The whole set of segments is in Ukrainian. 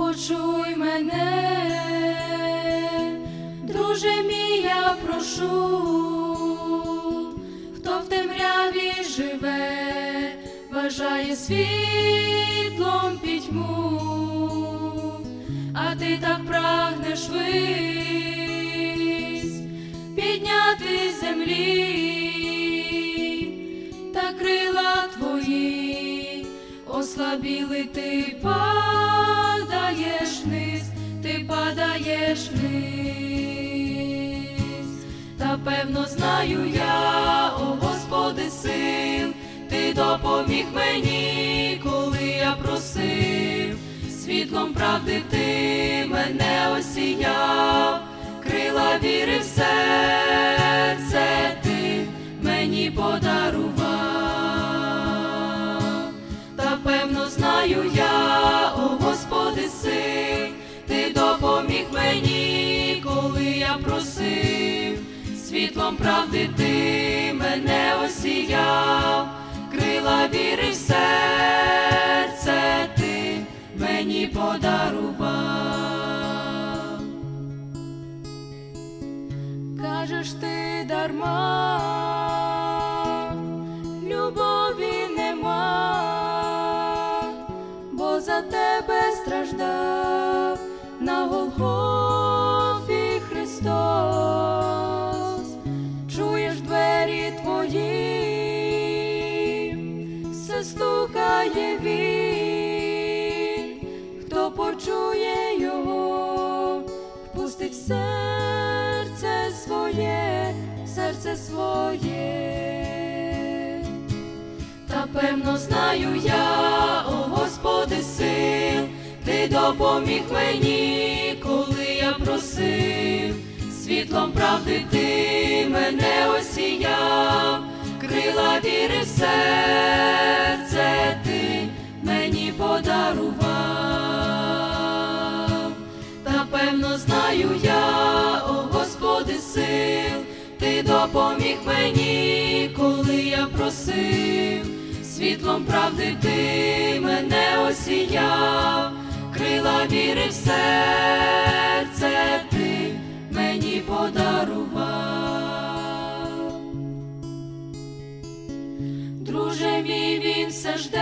почуй мене, друже мій, я прошу, хто в темряві живе, бажає світлом пітьму, а ти так прагнеш вись, підняти землі, та крила твої ослабіли, ти падаєш вниз, ти падаєш вниз, та певно знаю я, о Господи, сил, ти допоміг мені, коли я просив, світлом правди ти мене осіяв, мені, коли я просив, світлом правди ти мене осіяв, крила віри в серце ти мені подарував. Кажеш ти дарма, стукає він, хто почує його, впустить серце своє, серце своє. Та певно знаю я, о Господи, сил, ти допоміг мені, коли я просив, світлом правди ти мене осіяв, крила віри в серце подарував. Та певно знаю я, о Господи, сил, ти допоміг мені, коли я просив, світлом правди ти мене осіяв, крила віри в серце ти мені подарував. Друже мій, він все жде,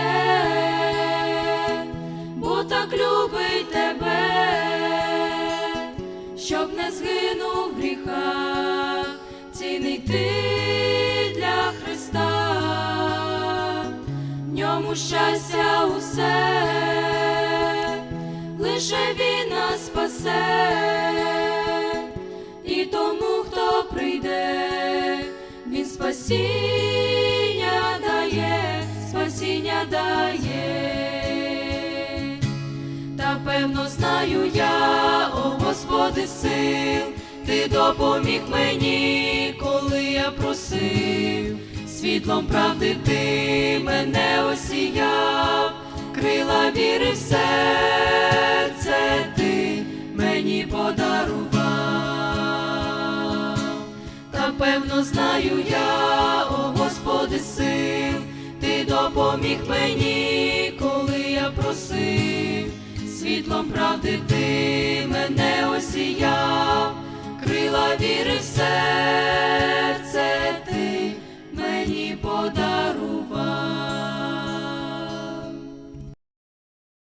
так любить тебе, щоб не згинув в гріхах, цінний ти для Христа, в ньому щастя усе, лише Він нас спасе, і тому, хто прийде, він спасіння Господи, сил, ти допоміг мені, коли я просив, світлом правди ти мене осіяв, крила віри в серце ти мені подарував. Та певно знаю я, о Господи, сил, ти допоміг мені, коли я просив, світлом правди ти осіяв, крила віри в серце